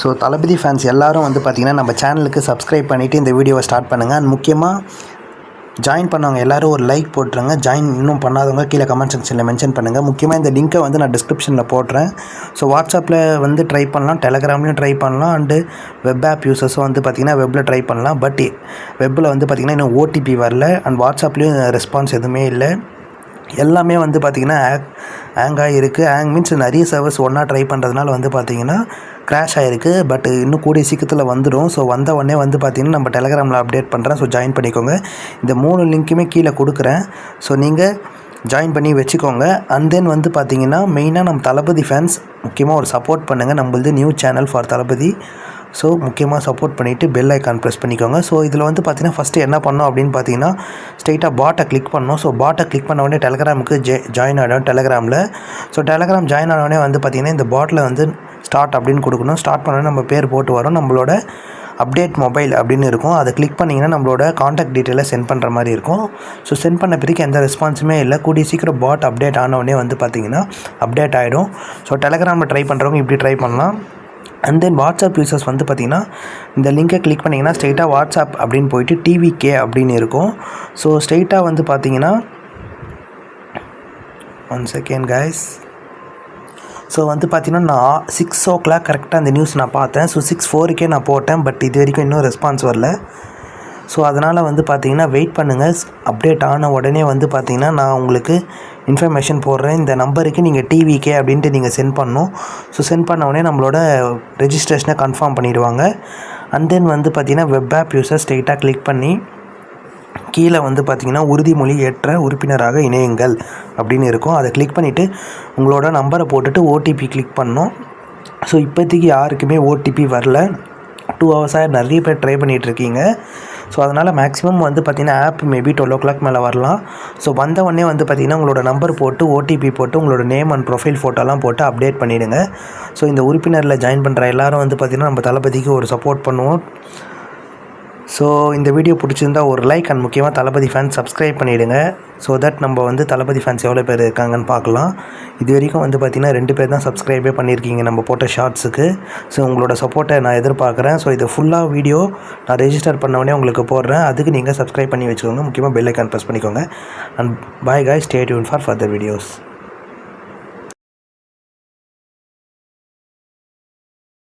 So தளபதி fans எல்லோரும் வந்து பார்த்திங்கன்னா நம்ம சேனலுக்கு சப்ஸ்கிரைப் பண்ணிவிட்டு இந்த வீடியோவை ஸ்டார்ட் பண்ணுங்கள் அண்ட் முக்கியமாக ஜாயின் பண்ணவங்க எல்லாரும் ஒரு லைக் போட்டுருங்க. ஜாயின் இன்னும் பண்ணாதவங்க கீழே கமெண்ட் செக்ஷனில் மென்ஷன் பண்ணுங்கள் முக்கியமாக இந்த லிங்க்கை வந்து நான் டிஸ்கிரிப்ஷனில் போடுறேன் ஸோ வாட்ஸ்அப்பில் வந்து ட்ரை பண்ணலாம் டெலகிராம்லையும் ட்ரை பண்ணலாம் அண்டு வெப் ஆப் யூசர்ஸும் வந்து பார்த்திங்கன்னா வெப்பில் ட்ரை பண்ணலாம். பட் வெப்பில் வந்து பார்த்திங்கன்னா இன்னும் ஓடிபி வரல. அண்ட் வாட்ஸ்அப்லேயும் ரெஸ்பான்ஸ் எதுவுமே இல்லை. எல்லாமே வந்து பார்த்திங்கன்னா ஹேங் ஆகிருக்கு ஹேங் மீன்ஸ் நிறைய சர்வர்ஸ் ஒன்றா ட்ரை பண்ணுறதுனால வந்து பார்த்திங்கன்னா க்ராஷ் ஆகிருக்கு பட் இன்னும் கூடிய சீக்கிரத்தில் வந்துடும். ஸோ வந்த உடனே வந்து பார்த்திங்கன்னா நம்ம டெலகிராமில் அப்டேட் பண்ணுறேன் ஸோ ஜாயின் பண்ணிக்கோங்க. இந்த மூணு லிங்க்குமே கீழே கொடுக்குறேன். ஸோ நீங்கள் ஜாயின் பண்ணி வச்சுக்கோங்க. அண்ட் தென் வந்து பார்த்தீங்கன்னா மெயினாக நம்ம தளபதி ஃபேன்ஸ் முக்கியமாக ஒரு சப்போர்ட் பண்ணுங்கள் நம்மளது new channel for Thalapathy. So முக்கியமாக சப்போர்ட் பண்ணிவிட்டு பெல் ஐக்கான் ப்ரெஸ் பண்ணிக்கோங்க. ஸோ இதில் வந்து பார்த்திங்கன்னா ஃபஸ்ட்டு என்ன பண்ணோம் அப்படின்னு பார்த்தீங்கன்னா ஸ்ட்ரெயிட்டாக பாட்டை கிளிக் பண்ணோம். ஸோ பாட்டை கிளிக் பண்ண உடனே டெலகிராமுக்கு ஜே ஜாயின் ஆகிடும் டெலகிராமில் ஸோ டெலகிராம் ஜாயின் ஆனவுடனே வந்து பார்த்திங்கன்னா இந்த பாட்டில் வந்து ஸ்டார்ட் அப்படின்னு கொடுக்கணும். ஸ்டார்ட் பண்ண நம்ம பேர் போட்டு வரும். நம்மளோட அப்டேட் மொபைல் அப்படின்னு இருக்கும். அதை கிளிக் பண்ணிங்கன்னா நம்மளோட காண்டாக்ட் டீட்டெயிலை சென்ட் பண்ணுற மாதிரி இருக்கும். ஸோ சென்ட் பண்ண பிறகு எந்த ரெஸ்பான்ஸுமே இல்லை. கூடிய சீக்கிரம் பாட் அப்டேட் ஆனவுடனே வந்து பார்த்திங்கன்னா அப்டேட் ஆகிடும் ஸோ டெலகிராமில் ட்ரை பண்ணுறவங்க இப்படி ட்ரை பண்ணலாம். அண்ட் தென் வாட்ஸ்அப் யூசர்ஸ் வந்து பார்த்திங்கன்னா இந்த லிங்கை கிளிக் பண்ணிங்கன்னா ஸ்ட்ரெயிட்டாக வாட்ஸ்அப் அப்படின்னு போயிட்டு டிவிகே அப்படின்னு இருக்கும். ஸோ ஸ்ட்ரெயிட்டாக வந்து பார்த்தீங்கன்னா ஒன் செகண்ட் கைஸ் ஸோ வந்து பார்த்தீங்கன்னா நான் சிக்ஸ் ஓ கிளாக் கரெக்டாக அந்த நியூஸ் நான் பார்த்தேன். ஸோ சிக்ஸ் ஃபோருக்கே நான் போட்டேன் பட் இது வரைக்கும் இன்னும் ரெஸ்பான்ஸ் வரல. ஸோ அதனால் வந்து பார்த்தீங்கன்னா வெயிட் பண்ணுங்கள் அப்டேட் ஆன உடனே வந்து பார்த்திங்கன்னா நான் உங்களுக்கு இன்ஃபர்மேஷன் போடுறேன். இந்த நம்பருக்கு நீங்கள் டிவிகே அப்படின்ட்டு நீங்கள் சென்ட் பண்ணணும். ஸோ சென்ட் பண்ண உடனே நம்மளோட ரெஜிஸ்ட்ரேஷனை கன்ஃபார்ம் பண்ணிடுவாங்க. அண்ட் தென் வந்து பார்த்திங்கன்னா வெப் ஆப் யூஸர் ஸ்ட்ரெயிட்டாக கிளிக் பண்ணி கீழே வந்து பார்த்தீங்கன்னா உறுதிமொழி ஏற்ற உறுப்பினராக இணையுங்கள் அப்படின்னு இருக்கும். அதை கிளிக் பண்ணிவிட்டு உங்களோட நம்பரை போட்டுட்டு ஓடிபி கிளிக் பண்ணோம் ஸோ இப்போதைக்கு யாருக்குமே ஓடிபி வரல. டூ ஹவர்ஸாக நிறைய பேர் ட்ரை பண்ணிகிட்ருக்கீங்க ஸோ அதனால் மேக்ஸிமம் வந்து பார்த்திங்கன்னா app maybe twelve o'clock மேலே வரலாம். ஸோ வந்தவொடனே வந்து பார்த்திங்கன்னா உங்களோட நம்பர் போட்டு ஓடிபி போட்டு உங்களோட நேம் அண்ட் ப்ரொஃபைல் ஃபோட்டோலாம் போட்டு அப்டேட் பண்ணிவிடுங்க ஸோ இந்த உறுப்பினரில் ஜாயின் பண்ணுற எல்லாரும் வந்து பார்த்திங்கன்னா நம்ம தளபதிக்கு ஒரு சப்போர்ட் பண்ணுவோம். ஸோ இந்த வீடியோ பிடிச்சிருந்தா ஒரு லைக் அண்ட் முக்கியமாக தளபதி ஃபேன்ஸ் சப்ஸ்கிரைப் பண்ணிவிடுங்க ஸோ தட் நம்ம வந்து தளபதி ஃபேன்ஸ் எவ்வளோ பேர் இருக்காங்கன்னு பார்க்கலாம். இது வரைக்கும் வந்து பார்த்திங்கன்னா ரெண்டு பேர் தான் சப்ஸ்கிரைபே பண்ணியிருக்கீங்க நம்ம போட்ட ஷார்ட்ஸுக்கு ஸோ உங்களோட சப்போர்ட்டை நான் எதிர்பார்க்குறேன். ஸோ இது ஃபுல்லாக வீடியோ நான் ரெஜிஸ்டர் பண்ண உடனே உங்களுக்கு போடுறேன். அதுக்கு நீங்கள் சப்ஸ்கிரைப் பண்ணி வச்சுக்கோங்க. முக்கியமாக பெல் ஐக்கான் ப்ரெஸ் பண்ணிக்கோங்க. And bye guys stay tuned for further videos